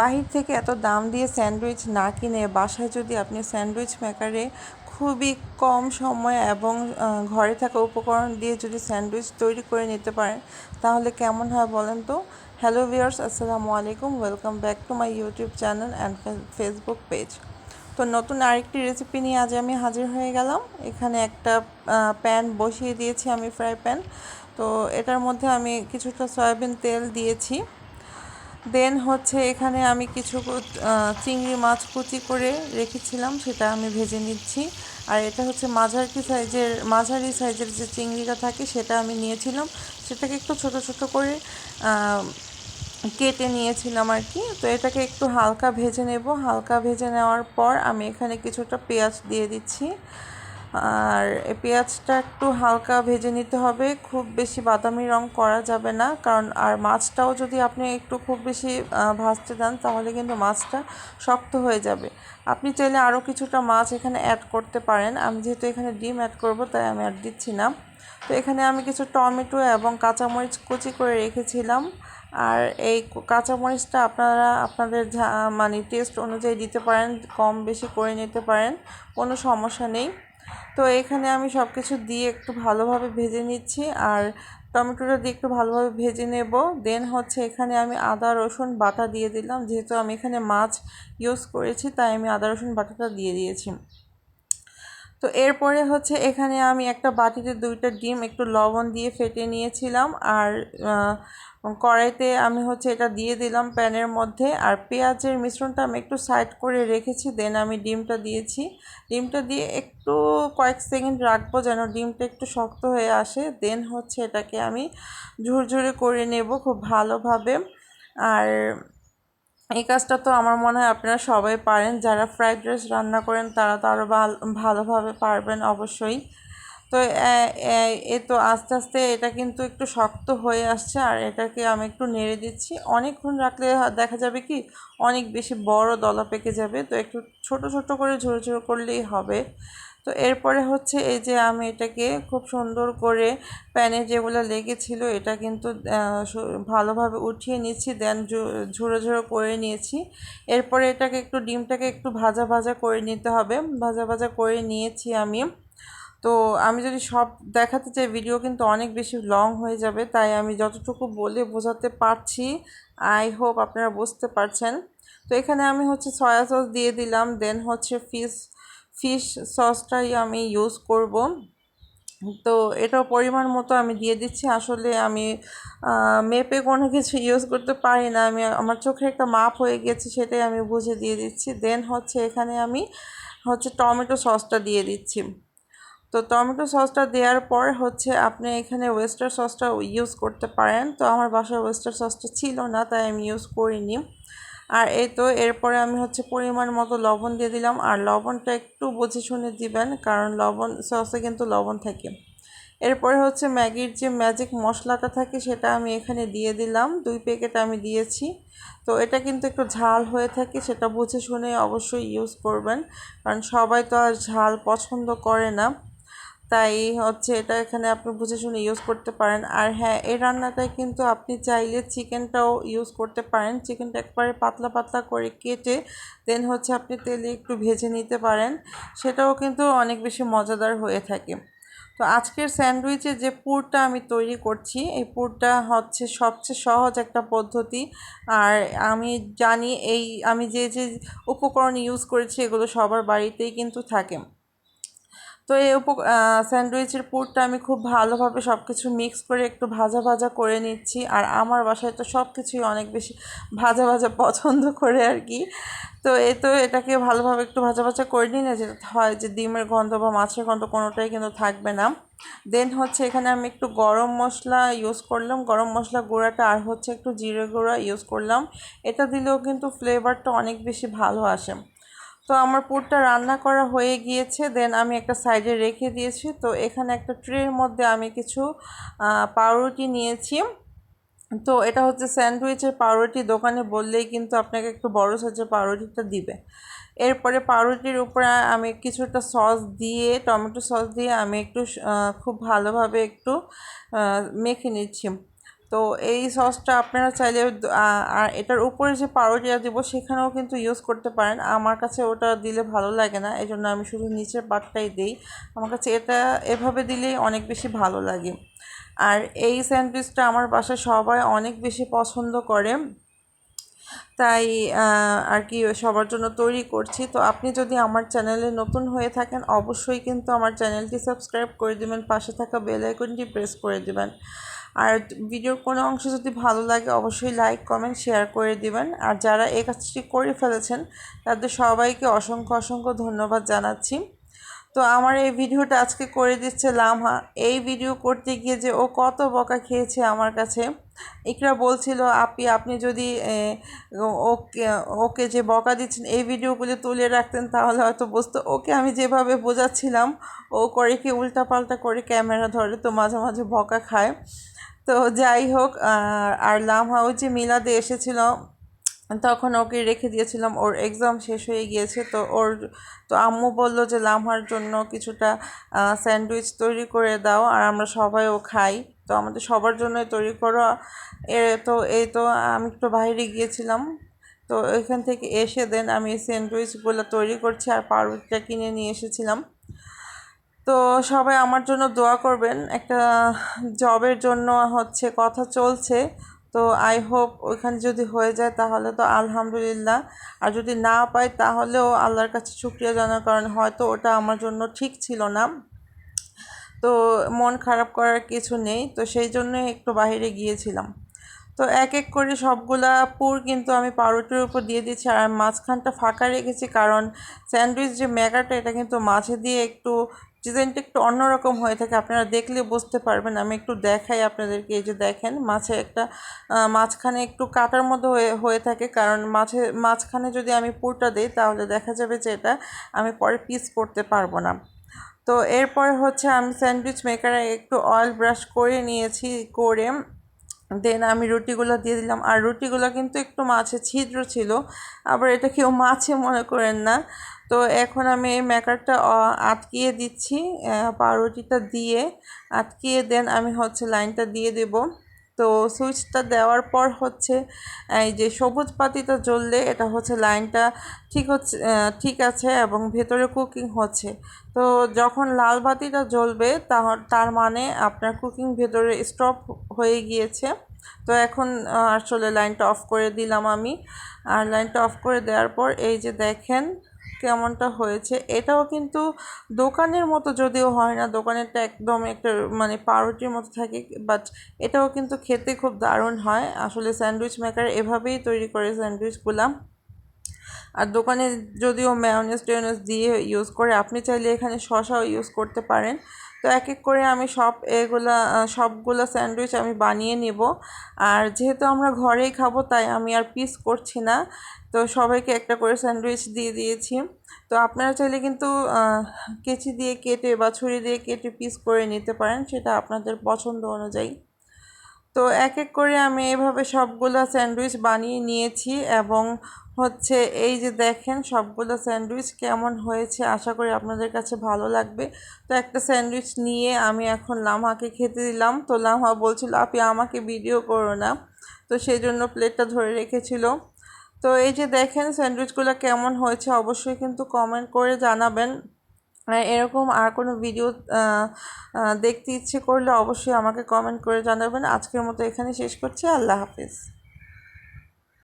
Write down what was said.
বাহির থেকে এত দাম দিয়ে স্যান্ডউইচ না কিনে বাসায় যদি আপনি স্যান্ডউইচ মেকারে খুবই কম সময় এবং ঘরে থাকা উপকরণ দিয়ে যদি স্যান্ডউইচ তৈরি করে নিতে পারেন, তাহলে কেমন হয় বলেন তো? হ্যালো ভিউয়ার্স আসসালামু আলাইকুম। Welcome back to my YouTube channel and Facebook page তো নতুন আরেকটি রেসিপি নিয়ে আজ আমি হাজির হয়ে গেলাম। এখানে একটা প্যান বসিয়ে দিয়েছি আমি ফ্রাই প্যান তো এটার মধ্যে আমি কিছুটা সয়াবিন তেল দিয়েছি। দেন হচ্ছে এখানে আমি কিছু চিংড়ি মাছ কুচি করে রেখেছিলাম, সেটা আমি ভেজে নিচ্ছি। আর এটা হচ্ছে মাঝারি সাইজের মাঝারি সাইজের যে চিংড়িটা থাকে, সেটা আমি নিয়েছিলাম। সেটাকে একটু ছোট ছোট করে কেটে নিয়েছিলাম আর কি। তো এটাকে একটু হালকা ভেজে নেব। হালকা ভেজে নেওয়ার পর আমি এখানে কিছুটা পেঁয়াজ দিয়ে দিচ্ছি। আর পেঁয়াজটা একটু হালকা ভেজে নিতে হবে। খুব বেশি বাদামি রং করা যাবে না, কারণ আর মাছটাও যদি আপনি একটু খুব বেশি ভাজতে দেন, তাহলে কিন্তু মাছটা শক্ত হয়ে যাবে। আপনি চাইলে আরও কিছুটা মাছ এখানে অ্যাড করতে পারেন। আমি যেহেতু এখানে ডিম অ্যাড করব, তাই আমি অ্যাড দিচ্ছি না। তো এখানে আমি কিছু টমেটো এবং কাঁচামরিচ কুচি করে রেখেছিলাম। আর এই কাঁচামরিচটা আপনারা আপনাদের মানে টেস্ট অনুযায়ী দিতে পারেন, কম বেশি করে নিতে পারেন, কোনো সমস্যা নেই। তো এখানে আমি সব কিছু দিয়ে একটু ভালোভাবে ভেজে নিচ্ছি আর টমেটোটা দিয়ে একটু ভালোভাবে ভেজে নেব। দেন হচ্ছে এখানে আমি আদা, রসুন বাটা দিয়ে দিলাম। যেহেতু আমি এখানে মাছ ইউজ করেছি, তাই আমি আদা, রসুন বাটাটা দিয়ে দিয়েছি। তো এরপরে হচ্ছে এখানে আমি একটা বাটিতে দুইটা ডিম একটু লবণ দিয়ে ফেটে নিয়েছিলাম আর কড়াইতে আমি হচ্ছে এটা দিয়ে দিলাম প্যানের মধ্যে আর পেঁয়াজের মিশ্রণটা আমি একটু সাইড করে রেখেছি, দেন আমি ডিমটা দিয়েছি। ডিমটা দিয়ে একটু কয়েক সেকেন্ড রাখব যেন ডিমটা একটু শক্ত হয়ে আসে, দেন হচ্ছে এটাকে আমি ঝুরঝুরে করে নেব খুব ভালোভাবে। আর এই কাজটা তো আমার মনে হয় আপনারা সবাই পারেন। যারা ফ্রাইড রাইস রান্না করেন, তারা তো আরও ভালোভাবে পারবেন অবশ্যই। তো, এ তো আস্তে আস্তে এটা কিন্তু একটু শক্ত হয়ে আসছে আর এটাকে আমি একটু নেড়ে দিচ্ছি। অনেকক্ষণ রাখলে দেখা যাবে কি অনেক বেশি বড় দলা পেকে যাবে। তো একটু ছোট ছোট করে ঝোড়ো ঝোড়ো করলেই হবে। তো এরপরে হচ্ছে এই যে আমি এটাকে খুব সুন্দর করে প্যানে যেগুলো লেগেছিল এটা কিন্তু ভালোভাবে উঠিয়ে নিচ্ছি দেন ঝুড়ো ঝুড়ো করে নিয়েছি। এরপরে এটাকে একটু, ডিমটাকে একটু ভাজা ভাজা করে নিতে হবে। ভাজা ভাজা করে নিয়েছি আমি। তো আমি যদি সব দেখাতে চাই ভিডিও কিন্তু অনেক বেশি লং হয়ে যাবে, তাই আমি যতটুকু বলে বোঝাতে পারছি আই হোপ আপনারা বুঝতে পারছেন। তো এখানে আমি হচ্ছে সয়া সস দিয়ে দিলাম দেন হচ্ছে ফিশ ফিশ সসটাই আমি ইউজ করব। তো এটাও পরিমাণ মতো আমি দিয়ে দিচ্ছি। আসলে আমি মেপে কোনো কিছু ইউজ করতে পারি না। আমি, আমার চোখে একটা মাপ হয়ে গেছে, সেটাই আমি বুঝে দিয়ে দিচ্ছি। দেন হচ্ছে এখানে আমি হচ্ছে টমেটো সসটা দিয়ে দিচ্ছি। তো টমেটো সসটা দেওয়ার পর হচ্ছে আপনি এখানে ওয়েস্টার সসটা ইউজ করতে পারেন। তো আমার বাসায় ওয়েস্টার সসটা ছিল না, তাই আমি ইউজ করিনি। আর এই তো এরপরে আমি হচ্ছে পরিমাণ মতো লবণ দিয়ে দিলাম। আর লবণটা একটু বুঝে শুনে দিবেন, কারণ লবণ সসে কিন্তু লবণ থাকে। এরপরে হচ্ছে ম্যাগির যে ম্যাজিক মশলাটা থাকে সেটা আমি এখানে দিয়ে দিলাম। দুই প্যাকেট আমি দিয়েছি। তো এটা কিন্তু একটু ঝাল হয়ে থাকে, সেটা বুঝে শুনে অবশ্যই ইউজ করবেন। কারণ সবাই তো আর ঝাল পছন্দ করে না। তাই হচ্ছে এটা এখানে আপনি বুঝে শুনে ইউজ করতে পারেন। আর হ্যাঁ এই রান্নাটায় কিন্তু আপনি চাইলে চিকেনটাও ইউজ করতে পারেন। চিকেনটা একবারে পাতলা পাতলা করে কেটে দেন হচ্ছে আপনি তেলে একটু ভেজে নিতে পারেন। সেটাও কিন্তু অনেক বেশি মজাদার হয়ে থাকে। তো আজকের স্যান্ডউইচে যে পুরটা আমি তৈরি করছি, এই পুরটা হচ্ছে সবচেয়ে সহজ একটা পদ্ধতি। আর আমি জানি এই, আমি যে যে উপকরণ ইউজ করেছি, এগুলো সবার বাড়িতেই কিন্তু থাকে। তো এই উপ স্যান্ডউইচের পুরটা আমি খুব ভালোভাবে সব কিছু মিক্স করে একটু ভাজা ভাজা করে নিচ্ছি। আর আমার বাসায় তো সব কিছুই অনেক বেশি ভাজা ভাজা পছন্দ করে আর কি। তো এ তো এটাকে ভালোভাবে একটু ভাজা ভাজা করে নিই না যেটা হয় যে ডিমের গন্ধ বা মাছের গন্ধ কোনোটাই কিন্তু থাকবে না। দেন হচ্ছে এখানে আমি একটু গরম মশলা ইউজ করলাম। গরম মশলা গুঁড়াটা আর হচ্ছে একটু জিরে গুঁড়া ইউজ করলাম। এটা দিলেও কিন্তু ফ্লেভারটা অনেক বেশি ভালো আসে। তো আমার পুরটা রান্না করা হয়ে গিয়েছে দেন আমি একটা সাইডে রেখে দিয়েছি। তো এখানে একটা ট্রের মধ্যে আমি কিছু পাউরুটি নিয়েছি। তো এটা হচ্ছে স্যান্ডউইচের পাউরুটি, দোকানে বললেই কিন্তু আপনাকে একটু বড় সাইজের পাউরুটিটা দিবে। এরপরে পাউরুটির উপরে আমি কিছুটা সস দিয়ে, টমেটো সস দিয়ে আমি একটু খুব ভালোভাবে একটু মেখে নিচ্ছি। তো এই সসটা আপনারা চাইলে আর এটার উপরে যে পাউরুটিটা দেবো সেখানেও কিন্তু ইউজ করতে পারেন। আমার কাছে ওটা দিলে ভালো লাগে না এই জন্য আমি শুধু নিচের পাটটাই দিই। আমার কাছে এটা এভাবে দিলেই অনেক বেশি ভালো লাগে। আর এই স্যান্ডউইচটা আমার বাসায় সবাই অনেক বেশি পছন্দ করে। তাই আর কি সবার জন্য তৈরি করছি। তো আপনি যদি আমার চ্যানেলে নতুন হয়ে থাকেন, অবশ্যই কিন্তু আমার চ্যানেলটি সাবস্ক্রাইব করে দিবেন, পাশে থাকা বেল আইকনটি প্রেস করে দিবেন। আর ভিডিওর কোনো অংশ যদি ভালো লাগে, অবশ্যই লাইক, কমেন্ট, শেয়ার করে দিবেন। আর যারা এই কাজটি করে ফেলেছেন, তাদের সবাইকে অসংখ্য অসংখ্য ধন্যবাদ জানাচ্ছি। তো আমার এই ভিডিওটা আজকে করে দিচ্ছে লামহা। এই ভিডিও করতে গিয়ে যে ও কত বকা খেয়েছে আমার কাছে ইকরা বলছিল, আপি, আপনি যদি ওকে ওকে যে বকা দিচ্ছেন, এই ভিডিওগুলো তুলে রাখতেন, তাহলে হয়তো বুঝতো। ওকে আমি যেভাবে বোঝাচ্ছিলাম, ও করে কি উল্টাপাল্টা করে ক্যামেরা ধরে তো মাঝে মাঝে বকা খায়। তো যাই হোক আর- লামহা ওই যে মিলাদে এসেছিল, তখন ওকে রেখে দিয়েছিলাম, ওর এক্সাম শেষ হয়ে গিয়েছে। তো ওর, তো আম্মু বলল যে, লামহার জন্য কিছুটা স্যান্ডউইচ তৈরি করে দাও, আর আমরা সবাইও খাই। তো আমাদের সবার জন্যই তৈরি করা। এ তো, এই তো আমি একটু বাইরে গিয়েছিলাম। তো এখান থেকে এসে দেন আমি স্যান্ডউইচগুলো তৈরি করছি আর পাউরুটিটা কিনে নিয়ে এসেছিলাম। তো সবাই আমার জন্য দোয়া করবেন। একটা জবের জন্য হচ্ছে কথা চলছে। তো আই হোপ ওইখানে যদি হয়ে যায় তাহলে তো আলহামদুলিল্লাহ। আর যদি না পাই তাহলেও আল্লাহর কাছে শুক্রিয়া জানার কারণ হয়তো ওটা আমার জন্য ঠিক ছিল না। তো মন খারাপ করার কিছু নেই, তো সেই জন্য একটু বাইরে গিয়েছিলাম। তো এক এক করে সবগুলা পুর কিন্তু আমি পাউরুটির উপর দিয়ে দিচ্ছি আর মাঝখানটা ফাঁকা রেখেছি কারণ স্যান্ডউইচ যে ম্যাগাটা এটা কিন্তু মাঝে দিয়ে একটু ডিজাইনটা একটু অন্যরকম হয়ে থাকে। আপনারা দেখলে বুঝতে পারবেন, আমি একটু দেখাই আপনাদেরকে। এই যে দেখেন, মাঝে একটা মাঝখানে একটু কাটার মতো হয়ে হয়ে থাকে কারণ মাঝে, মাঝখানে যদি আমি পুরটা দিই তাহলে দেখা যাবে যে এটা আমি পরে পিস করতে পারব না। তো এরপর হচ্ছে আমি স্যান্ডউইচ মেকারে একটু অয়েল ব্রাশ করে নিয়েছি, করে দেন আমি রুটিগুলো দিয়ে দিলাম। আর রুটিগুলো কিন্তু একটু মাছে ছিদ্র ছিল, আবার এটা কেউ মাছে মনে করেন না। তো এখন আমি এই মেকারটা আটকিয়ে দিচ্ছি পাউরুটিটা দিয়ে আটকিয়ে দেন আমি হচ্ছে লাইনটা দিয়ে দেব। তো সুইচটা দেওয়ার পর হচ্ছে, এই যে সবুজ পাতিটা জ্বললে এটা হচ্ছে লাইনটা ঠিক হচ্ছে ঠিক আছে এবং ভেতরে কুকিং হচ্ছে। তো যখন লাল বাতিটা জ্বলবে তার মানে আপনার কুকিং ভেতরে স্টপ হয়ে গিয়েছে। তো এখন আসলে লাইনটা অফ করে দিলাম আমি। আর লাইনটা অফ করে দেওয়ার পর এই যে দেখেন কেমনটা হয়েছে, এটাও কিন্তু দোকানের মতো যদিও হয় না, দোকানেরটা একদম একটা মানে পাউরুটির মতো থাকে বাট এটাও কিন্তু খেতে খুব দারুণ হয়। আসলে স্যান্ডউইচ মেকার এভাবেই তৈরি করে স্যান্ডউইচগুলো। আর দোকানে যদিও ম্যাওনেস টেওনেস দিয়ে ইউজ করে, আপনি চাইলে এখানে শসাও ইউজ করতে পারেন। তো এক এক করে আমি সব এগুলা সবগুলো স্যান্ডউইচ আমি বানিয়ে নেব। আর যেহেতু আমরা ঘরেই খাব, তাই আমি আর পিস করছি না। তো সবাইকে একটা করে স্যান্ডউইচ দিয়ে দিয়েছি। তো আপনারা চাইলে কিন্তু কেঁচি দিয়ে কেটে বা ছুরি দিয়ে কেটে পিস করে নিতে পারেন, সেটা আপনাদের পছন্দ অনুযায়ী। তো এক এক করে আমি এভাবে সবগুলো স্যান্ডউইচ বানিয়ে নিয়েছি এবং হচ্ছে এই যে দেখেন সবগুলো স্যান্ডউইচ কেমন হয়েছে, আশা করি আপনাদের কাছে ভালো লাগবে। তো একটা স্যান্ডউইচ নিয়ে আমি এখন লামহাকে খেতে দিলাম। তো লামহা বলছিল, আপনি আমাকে ভিডিও করো না। তো সেই জন্য প্লেটটা ধরে রেখেছিল। তো এই যে দেখেন স্যান্ডউইচগুলো কেমন হয়েছে, অবশ্যই কিন্তু কমেন্ট করে জানাবেন। এরকম আর কোনো ভিডিও দেখতে ইচ্ছে করলে অবশ্যই আমাকে কমেন্ট করে জানাবেন। আজকের মতো এখানে শেষ করছি। আল্লাহ হাফিজ।